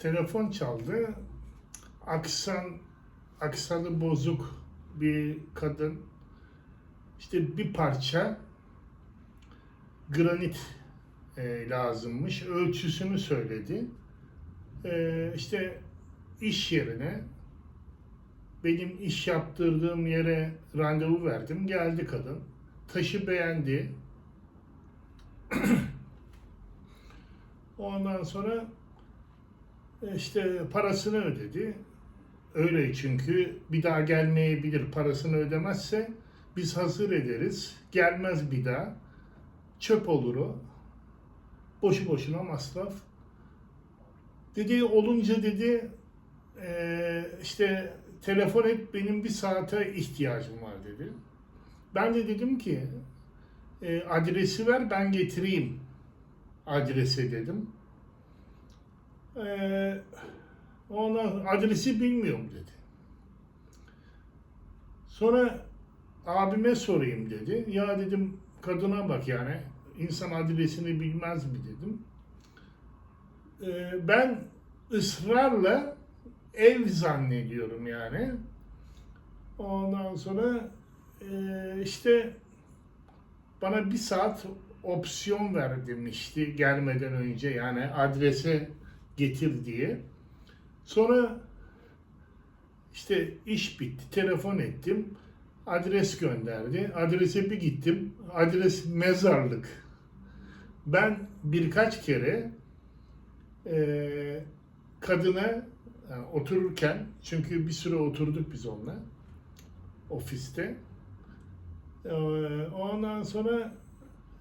telefon çaldı. Aksan, aksanı bozuk bir kadın. İşte bir parça granit e, lazımmış. Ölçüsünü söyledi. E, işte iş yerine benim iş yaptırdığım yere randevu verdim. Geldi kadın. Taşı beğendi. Ondan sonra işte parasını ödedi. Öyle çünkü bir daha gelmeyebilir. Parasını ödemezse biz hazır ederiz. Gelmez bir daha. Çöp olur o. Boşu boşuna masraf. Dedi olunca dedi "eee, işte telefon et benim bir saate ihtiyacım var dedi. Ben de dedim ki "E, adresi ver ben getireyim adrese dedim. Ee, adresi bilmiyorum dedi. Sonra abime sorayım dedi. Ya dedim kadına bak yani insan adresini bilmez mi dedim. Ee, ben ısrarla ev zannediyorum yani. Ondan sonra e, işte bana bir saat opsiyon ver demişti gelmeden önce yani adrese getir diye. Sonra işte iş bitti, telefon ettim, adres gönderdi. Adrese bir gittim, adres mezarlık. Ben birkaç kere eee kadına yani otururken, çünkü bir süre oturduk biz onunla ofiste. Eee, ondan sonra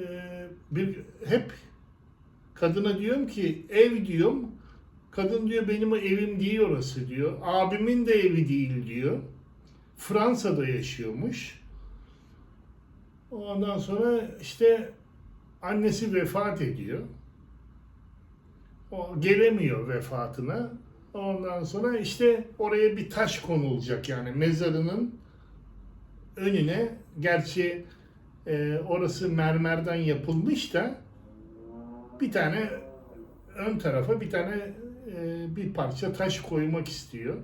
eee, bir hep kadına diyorum ki ev diyorum. Kadın diyor benim evim değil orası diyor. Abimin de evi değil diyor. Fransa'da yaşıyormuş. Ondan sonra işte annesi vefat ediyor. O gelemiyor vefatına. Ondan sonra işte oraya bir taş konulacak yani mezarının önüne. Gerçi e, orası mermerden yapılmış da bir tane ön tarafa bir tane bir parça taş koymak istiyor.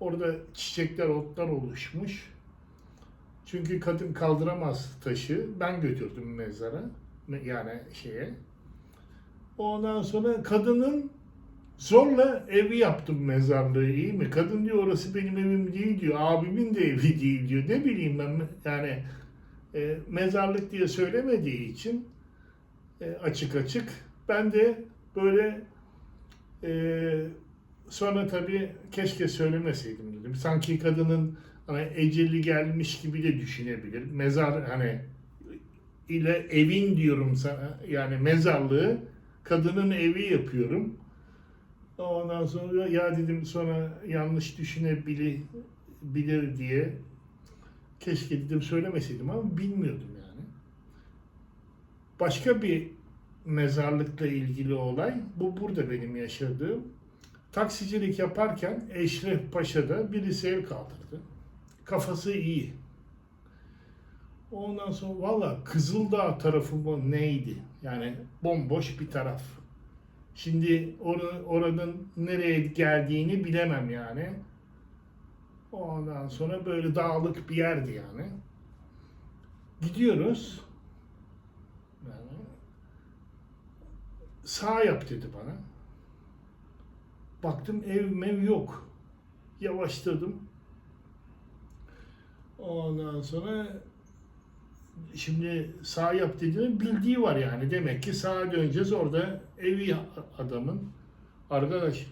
Orada çiçekler, otlar oluşmuş. Çünkü kadın kaldıramaz taşı. Ben götürdüm mezara. Yani şeye. Ondan sonra kadının zorla evi yaptım mezarlığı iyi mi? Kadın diyor orası benim evim değil diyor. Abimin de evi değil diyor. Ne bileyim ben yani e, mezarlık diye söylemediği için e, açık açık. Ben de böyle e, sonra tabii keşke söylemeseydim dedim. Sanki kadının hani eceli gelmiş gibi de düşünebilir. Mezar hani ile evin diyorum sana yani mezarlığı kadının evi yapıyorum. Ondan sonra ya dedim sonra yanlış düşünebilir bilir diye keşke dedim söylemeseydim ama bilmiyordum yani. Başka bir mezarlıkla ilgili olay. Bu burada benim yaşadığım. Taksicilik yaparken Eşref Paşa'da birisi el kaldırdı. Kafası iyi. Ondan sonra valla Kızıldağ tarafı mı neydi? Yani bomboş bir taraf. Şimdi or- oranın nereye geldiğini bilemem yani. Ondan sonra böyle dağlık bir yerdi yani. Gidiyoruz. Yani sağ yap dedi bana. Baktım ev mev yok. Yavaşladım. Ondan sonra şimdi sağ yap dediğinin bildiği var yani. Demek ki sağa döneceğiz orada evi adamın. Arkadaş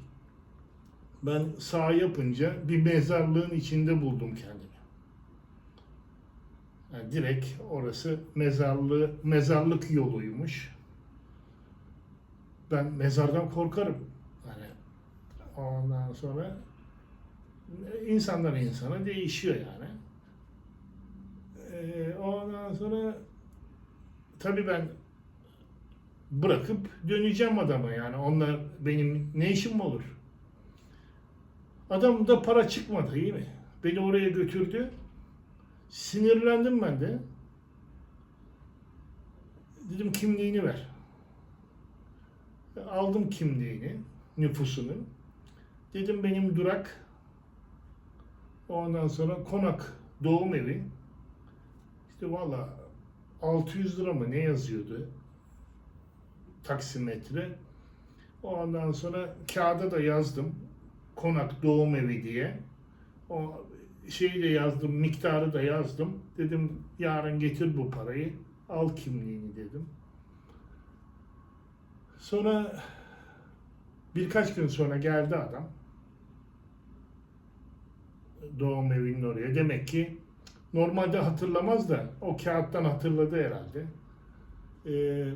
ben sağ yapınca bir mezarlığın içinde buldum kendimi. Yani direkt orası mezarlığı, mezarlık yoluymuş. Ben mezardan korkarım. Yani ondan sonra insandan insana değişiyor yani. Ee, ondan sonra tabii ben bırakıp döneceğim adama yani. Onlar benim ne işim olur? Adam da para çıkmadı iyi mi? Beni oraya götürdü. Sinirlendim ben de. Dedim kimliğini ver. Aldım kimliğini. nüfusunu. Dedim benim durak ondan sonra konak doğum evi. İşte valla 600 lira mı ne yazıyordu taksimetre. Ondan sonra kağıda da yazdım. Konak doğum evi diye. O şeyi de yazdım, miktarı da yazdım. Dedim yarın getir bu parayı. Al kimliğini dedim. Sonra birkaç gün sonra geldi adam. Doğum evinin oraya. Demek ki normalde hatırlamaz da o kağıttan hatırladı herhalde. Ee,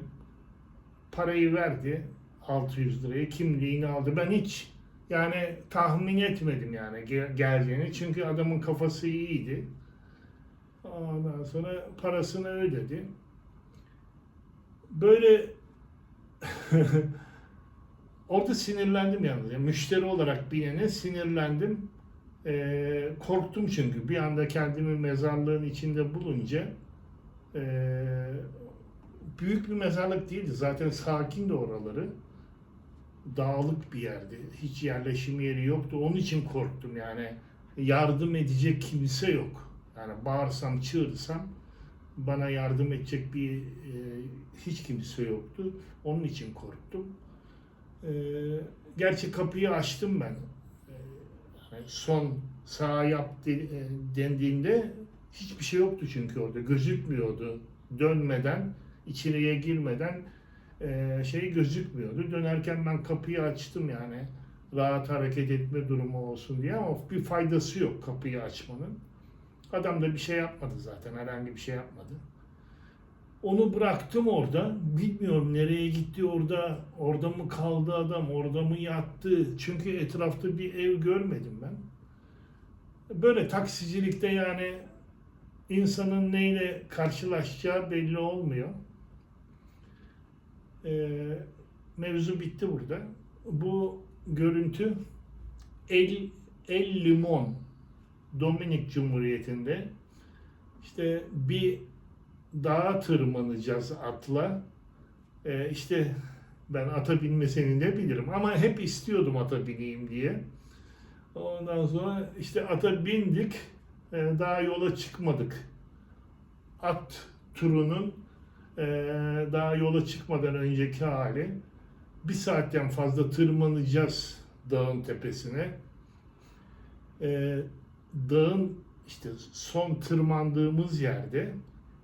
parayı verdi 600 lirayı kimliğini aldı. Ben hiç yani tahmin etmedim yani ge- geleceğini. Çünkü adamın kafası iyiydi. Ondan sonra parasını ödedi. Böyle orada sinirlendim yalnız. Yani müşteri olarak bilene sinirlendim. Ee, korktum çünkü bir anda kendimi mezarlığın içinde bulunca ee, büyük bir mezarlık değildi. Zaten sakin de oraları. Dağlık bir yerdi. Hiç yerleşim yeri yoktu. Onun için korktum yani. Yardım edecek kimse yok. Yani bağırsam, çığırsam bana yardım edecek bir e, hiç kimse yoktu. Onun için korktum. E, gerçi kapıyı açtım ben. E, son sağ yap de- e, dendiğinde hiçbir şey yoktu çünkü orada gözükmüyordu. Dönmeden, içeriye girmeden e, şey gözükmüyordu. Dönerken ben kapıyı açtım yani rahat hareket etme durumu olsun diye ama bir faydası yok kapıyı açmanın. Adam da bir şey yapmadı zaten herhangi bir şey yapmadı. Onu bıraktım orada. Bilmiyorum nereye gitti orada. Orada mı kaldı adam? Orada mı yattı? Çünkü etrafta bir ev görmedim ben. Böyle taksicilikte yani insanın neyle karşılaşacağı belli olmuyor. Ee, mevzu bitti burada. Bu görüntü El, El Limon Dominik Cumhuriyeti'nde işte bir dağa tırmanacağız atla. Ee, işte ben ata binmesini de bilirim ama hep istiyordum ata bineyim diye. Ondan sonra işte ata bindik, ee, daha yola çıkmadık. At turunun ee, daha yola çıkmadan önceki hali. Bir saatten fazla tırmanacağız dağın tepesine. Ee, dağın işte son tırmandığımız yerde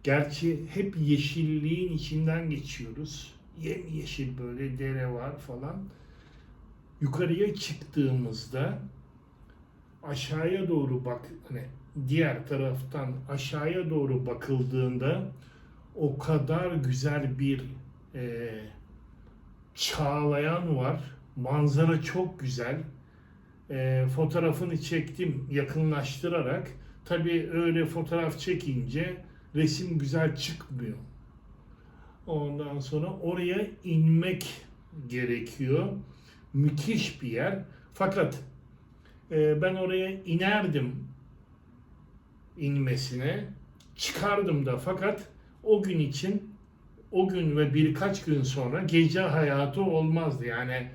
gerçi hep yeşilliğin içinden geçiyoruz. Yemyeşil böyle dere var falan. Yukarıya çıktığımızda aşağıya doğru bak hani diğer taraftan aşağıya doğru bakıldığında o kadar güzel bir e, çağlayan var. Manzara çok güzel. E, fotoğrafını çektim yakınlaştırarak. Tabii öyle fotoğraf çekince resim güzel çıkmıyor. Ondan sonra oraya inmek gerekiyor. Müthiş bir yer. Fakat e, ben oraya inerdim inmesine. Çıkardım da fakat o gün için o gün ve birkaç gün sonra gece hayatı olmazdı. Yani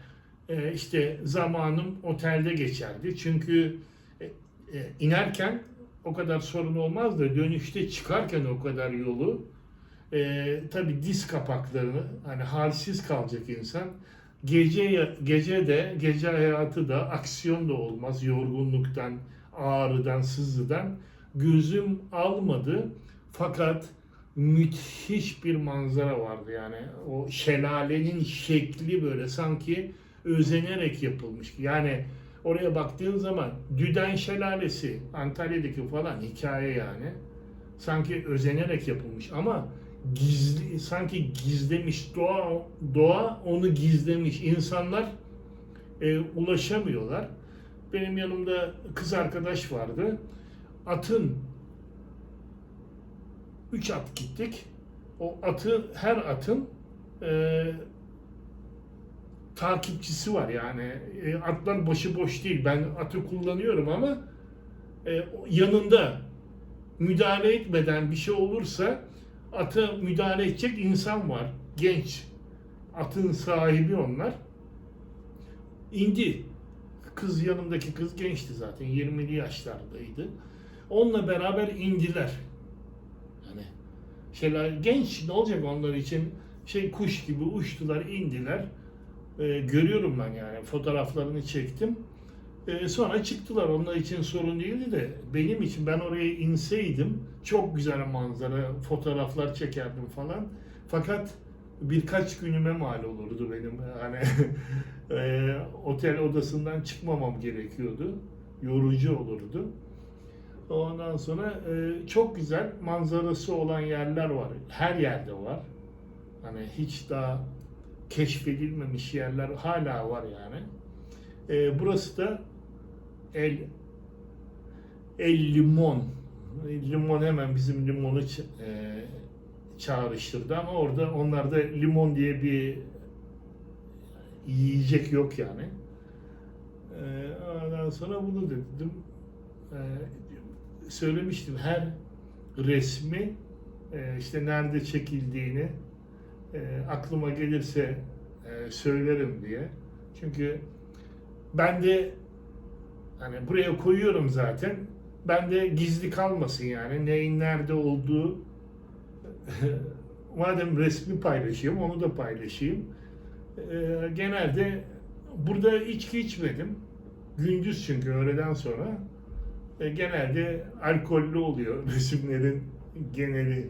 e, işte zamanım otelde geçerdi. Çünkü e, e, inerken o kadar sorun olmazdı. Dönüşte çıkarken o kadar yolu e, tabii diz kapaklarını hani halsiz kalacak insan. Gece gece de gece hayatı da aksiyon da olmaz yorgunluktan, ağrıdan, sızıdan gözüm almadı. Fakat müthiş bir manzara vardı yani. O şelalenin şekli böyle sanki özenerek yapılmış. Yani oraya baktığın zaman Düden Şelalesi, Antalya'daki falan hikaye yani. Sanki özenerek yapılmış ama gizli sanki gizlemiş doğa doğa onu gizlemiş insanlar e, ulaşamıyorlar. Benim yanımda kız arkadaş vardı. Atın üç at gittik. O atı her atın e, takipçisi var yani. E, atlar başıboş değil. Ben atı kullanıyorum ama e, yanında müdahale etmeden bir şey olursa ata müdahale edecek insan var. Genç. Atın sahibi onlar. indi. Kız yanımdaki kız gençti zaten 20'li yaşlardaydı. Onunla beraber indiler. Yani şeyler genç ne olacak onlar için şey kuş gibi uçtular indiler. Ee, görüyorum ben yani fotoğraflarını çektim. Ee, sonra çıktılar. Onlar için sorun değildi de benim için ben oraya inseydim çok güzel manzara, fotoğraflar çekerdim falan. Fakat birkaç günüme mal olurdu benim. Hani e, otel odasından çıkmamam gerekiyordu. Yorucu olurdu. Ondan sonra e, çok güzel manzarası olan yerler var. Her yerde var. Hani hiç daha keşfedilmemiş yerler hala var yani. E, burası da El El Limon. Limon hemen bizim limonu e, çağrıştırdı ama orada onlarda limon diye bir yiyecek yok yani. E, ondan sonra bunu dedim. E, söylemiştim her resmi e, işte nerede çekildiğini e, aklıma gelirse e, söylerim diye. Çünkü ben de hani buraya koyuyorum zaten. Ben de gizli kalmasın yani neyin nerede olduğu. Madem resmi paylaşıyorum onu da paylaşayım. E, genelde burada içki içmedim. Gündüz çünkü öğleden sonra. E, genelde alkollü oluyor resimlerin geneli.